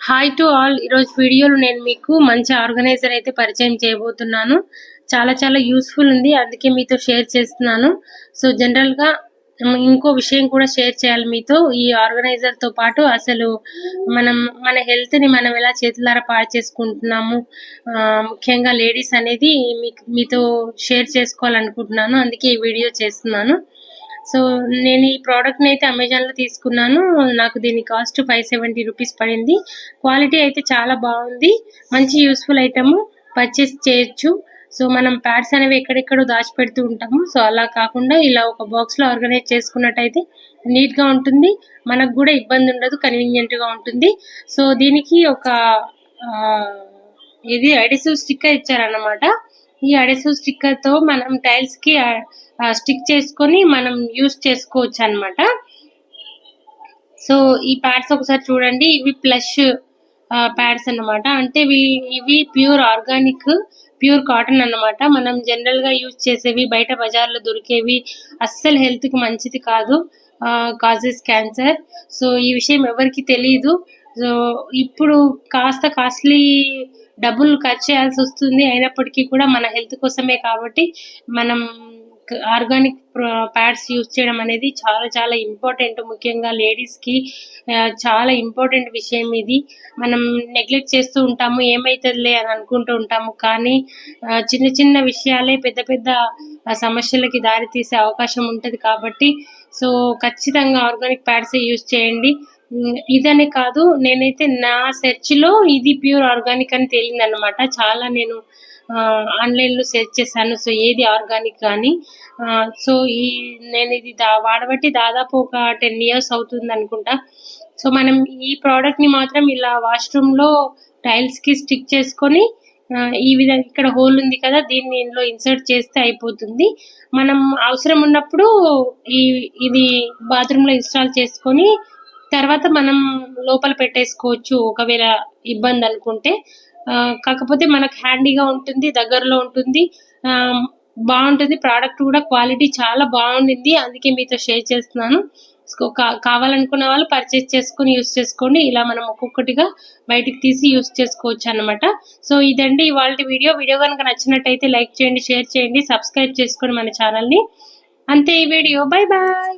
Hi to all ఈరోజు వీడియోలో నేను మీకు మంచి ఆర్గనైజర్ అయితే పరిచయం చేయబోతున్నాను. చాలా చాలా యూస్ఫుల్ ఉంది. అందుకే మీతో షేర్ చేస్తున్నాను. సో జనరల్గా ఇంకో విషయం కూడా షేర్ చేయాలి మీతో. ఈ ఆర్గనైజర్తో పాటు అసలు మనం మన హెల్త్ని మనం ఎలా చేతులారా పాడు చేసుకుంటున్నాము. ఆ, ముఖ్యంగా లేడీస్ అనేది మీకు మీతో షేర్ చేసుకోవాలనుకుంటున్నాను. అందుకే ఈ వీడియో చేస్తున్నాను. సో నేను ఈ ప్రోడక్ట్ని అయితే అమెజాన్లో తీసుకున్నాను. నాకు దీని కాస్ట్ ఫైవ్ సెవెంటీ రూపీస్ పడింది. క్వాలిటీ అయితే చాలా బాగుంది. మంచి యూస్ఫుల్ ఐటమ్ పర్చేస్ చేయొచ్చు. సో మనం ప్యాడ్స్ అనేవి ఎక్కడెక్కడో దాచిపెడుతూ ఉంటాము. సో అలా కాకుండా ఇలా ఒక బాక్స్లో ఆర్గనైజ్ చేసుకున్నట్టయితే నీట్గా ఉంటుంది. మనకు కూడా ఇబ్బంది ఉండదు. కన్వీనియంట్గా ఉంటుంది. సో దీనికి ఒక ఇది అడిసివ్ స్టిక్కర్ ఇచ్చారన్నమాట. ఈ అడెసివ్ స్టిక్కర్తో మనం టైల్స్కి స్టిక్ చేసుకొని మనం యూస్ చేసుకోవచ్చు అన్నమాట. సో ఈ ప్యాడ్స్ ఒకసారి చూడండి. ఇవి ప్లష్ ప్యాడ్స్ అన్నమాట. అంటే ఇవి ఇవి ప్యూర్ ఆర్గానిక్ ప్యూర్ కాటన్ అన్నమాట. మనం జనరల్గా యూజ్ చేసేవి బయట బజార్లో దొరికేవి అస్సలు హెల్త్కి మంచిది కాదు. Causes cancer. సో ఈ విషయం ఎవరికి తెలియదు సో ఇప్పుడు కాస్త కాస్ట్లీ డబ్బులు ఖర్చు చేయాల్సి వస్తుంది. అయినప్పటికీ కూడా మన హెల్త్ కోసమే కాబట్టి మనం ఆర్గానిక్ ప్యాడ్స్ యూజ్ చేయడం అనేది చాలా చాలా ఇంపార్టెంట్. ముఖ్యంగా లేడీస్కి చాలా ఇంపార్టెంట్ విషయం ఇది. మనం నెగ్లెక్ట్ చేస్తూ ఉంటాము ఏమైతుందిలే అని అనుకుంటూ ఉంటాము. కానీ చిన్న చిన్న విషయాలే పెద్ద పెద్ద సమస్యలకి దారి తీసే అవకాశం ఉంటుంది కాబట్టి సో ఖచ్చితంగా ఆర్గానిక్ ప్యాడ్స్ యూజ్ చేయండి. ఇదనే కాదు నేనైతే నా సెర్చ్లో ఇది ప్యూర్ ఆర్గానిక్ అని తేలింది అనమాట చాలా నేను ఆన్లైన్లో సెర్చ్ చేశాను. సో ఏది ఆర్గానిక్ కానీ సో ఈ నేను ఇది దా- వాడబట్టి దాదాపు ఒక టెన్ ఇయర్స్ అవుతుంది అనుకుంటా సో మనం ఈ ప్రోడక్ట్ని మాత్రం ఇలా వాష్రూమ్లో టైల్స్కి స్టిక్ చేసుకొని ఈ విధంగా ఇక్కడ హోల్ ఉంది కదా దీన్ని ఇందులో ఇన్సర్ట్ చేస్తే అయిపోతుంది. మనం అవసరం ఉన్నప్పుడు ఈ ఇది బాత్రూమ్లో ఇన్స్టాల్ చేసుకొని తర్వాత మనం లోపల పెట్టేసుకోవచ్చు ఒకవేళ ఇబ్బంది అనుకుంటే. కాకపోతే మనకు హ్యాండీగా ఉంటుంది దగ్గరలో ఉంటుంది. బాగుంటుంది ప్రోడక్ట్ కూడా క్వాలిటీ చాలా బాగుండింది అందుకే మీతో షేర్ చేస్తున్నాను. కావాలనుకున్న వాళ్ళు పర్చేస్ చేసుకొని యూస్ చేసుకోండి. ఇలా మనం ఒక్కొక్కటిగా బయటికి తీసి యూస్ చేసుకోవచ్చు అన్నమాట. సో ఇదండి ఇవాళ వీడియో. వీడియో కనుక నచ్చినట్టయితే లైక్ చేయండి షేర్ చేయండి సబ్స్క్రైబ్ చేసుకోండి మన ఛానల్ని. అంతే ఈ వీడియో. Bye bye.